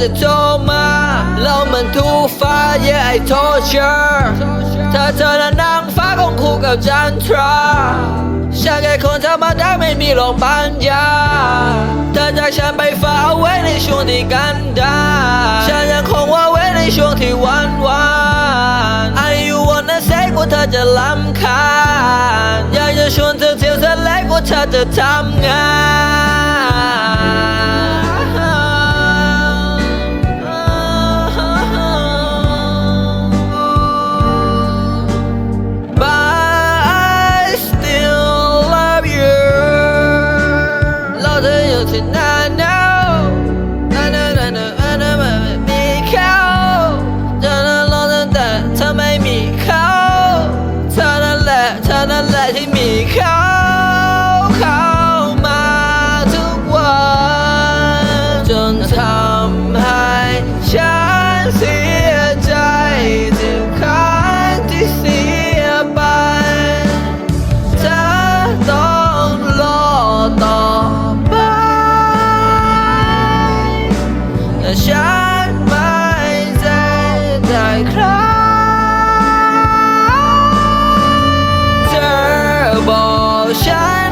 จะโทรมาแล้วมันทูฟ้า yeah I told you ถ้าเธอนั้นนางฟ้าคงคู่กับจันทราฉันแค่คนธรรมดาไม่มีหรอกปัญญาเธอจากฉันไปฟ้าเอาไว้ในช่วงที่กันดาฉันยังคงว่าไว้ในช่วงที่หวันหวานอายุวันนั้นเซ็กว่าเธอจะลำคาญอยากจะชวนเธอเที่ยวทะเลกว่าเธอจะทำ และที่มีเขาเข้ามาทุกวัน จนทำให้ฉันเสียใจทุกครั้งที่เสียไปเธอต้องรอต่อไปแต่ฉัน ball shine.